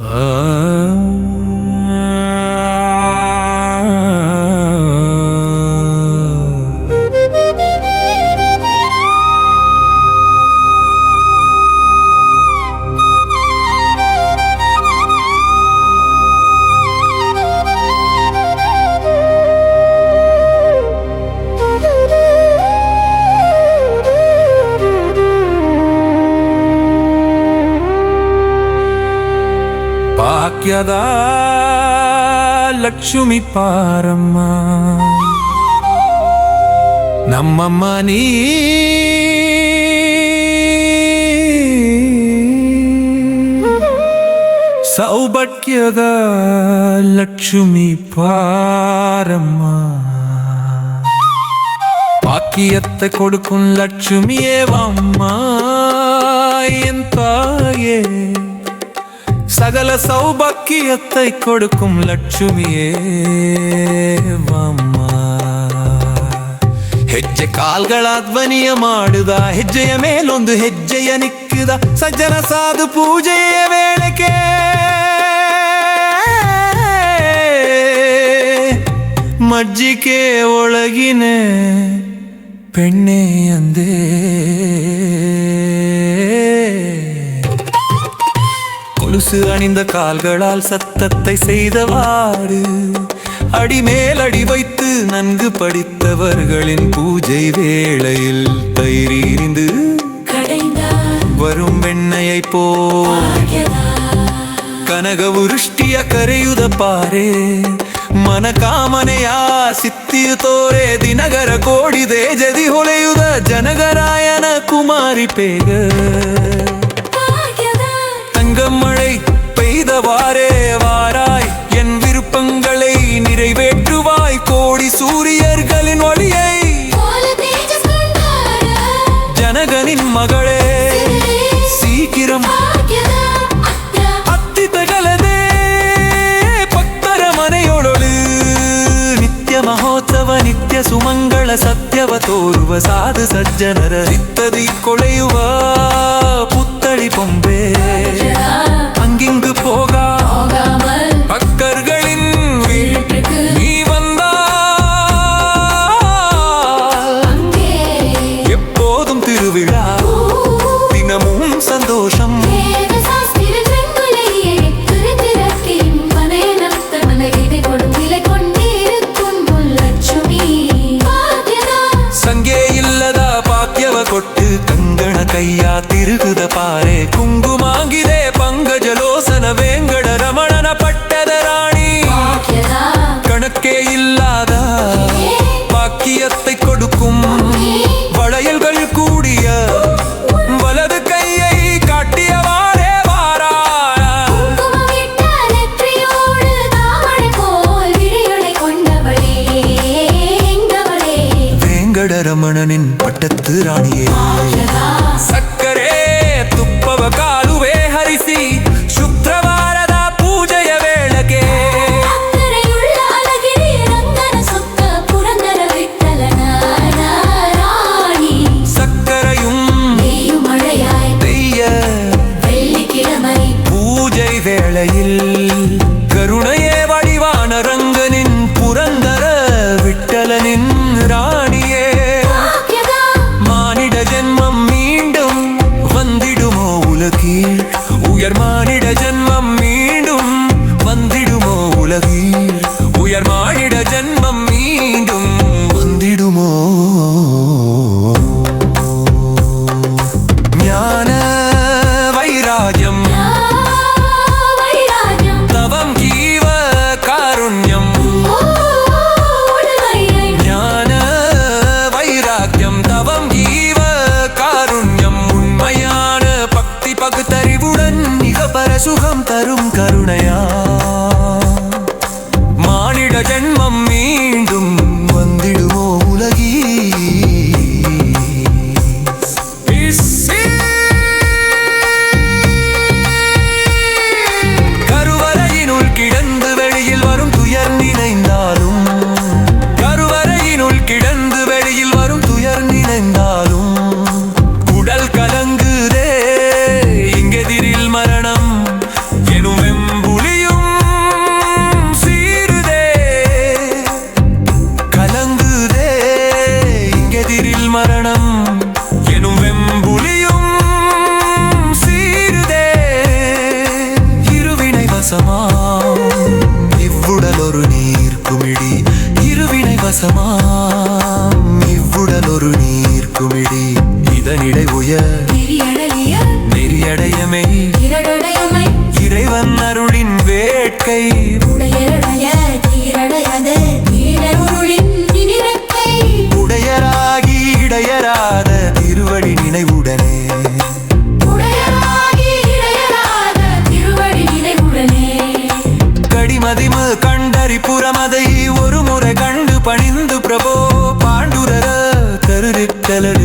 嗯 ಭಾಗ್ಯದ ಲಕ್ಷ್ಮಿ ಪಾರಮ್ಮ ನಮ್ಮಮ್ಮ ನೀ ಸೌಭಾಗ್ಯದ ಲಕ್ಷ್ಮಿ ಪಾರಮ್ಮ பாக்கியத்தை கொடுக்கும் லட்சுமியே வாம்மா என் தாயே சகல சௌபாக்கியத்தை கொடுக்கும் ಲಕ್ಷ್ಮಿಯೇ ವಾಮ್ಮ ಹೆಜ್ಜೆ ಕಾಲ್ಗಳ ಧ್ವನಿಯ ಮಾಡುದ ಹೆಜ್ಜೆಯ ಮೇಲೊಂದು ಹೆಜ್ಜೆಯ ನಿಕ್ಕುದ ಸಜ್ಜನ ಸಾಧು ಪೂಜೆಯ ವೇಳೆಗೆ ಮಜ್ಜಿಗೆ ಒಳಗಿನ பெண்ணே அந்தே கொலுசு அணிந்த கால்களால் சத்தத்தை செய்தவாறு அடிமேல் அடி வைத்து நன்கு படித்தவர்களின் பூஜை வேளையில் தயிரீரிந்து கடைந்தார் வரும் வெண்ணையை போ ಕನಗ ಉರುಷ್ಟಿಯ ಕರೆಯುದ ಪಾರೆ ಮನ ಕಾಮನೆಯ ಸಿತ್ತಿಯು ತೋರೆ ದಿನಗರ ಕೋಡಿದೆ ಜದಿ ಹೊಳೆಯುದ ಜನಗರಾಯನ ಕುಮಾರಿ ಪೇಗ பெய்தவாறே வாராய் என் விருப்பங்களை நிறைவேற்றுவாய் கோடி சூரியர்களின் ஒளியை போல தேஜஸ் கொண்டாட ஜனகனின் மகளே சீக்கிரம் பாக்யதார் அத்த ಹತ್ತಿತಗಲದೆ ಭಕ್ತರ ಮನೆಯೊಳಳು ನಿತ್ಯ ಮಹೋತ್ಸವ ನಿತ್ಯ ಸುಮಂಗಳ ಸತ್ಯವ ತೋರುವ ಸಾಧು ಸಜ್ಜನರ ಚಿತ್ತದಿ ಕೊಳೆಯುವ ಪುತ್ತಳಿ ಪೊಂಬೆ ಕಂಗಣ ಕೈಯ ತಿರುಗುದ ಪಾರೆ ಕುಂಗುಮಾಗಿದೆ ಪಂಗಜಲೋಸನ ವೇಂಗಡ ರಮಣನ ಪಟ್ಟದ ರಾಣಿ பாக்யதார் கணக்கே இல்லாத பாக்கியத்தை கொடுக்கும் வெங்கட ரமணனின் பட்டத்து ராணியே. சக்கரே துப்பவ காலுவே ஹரிசி. சுகம் தரும் கருணையா. மானிட ஜென்மம் இவ்வுடல் ஒரு நீர் குமிழி இருவினை வசமாம். இவ்வுடல் ஒரு நீர் குமிழி இதனிடை உயர் நெறியடையமே இறைவன் அருளின் வேட்கை. kalır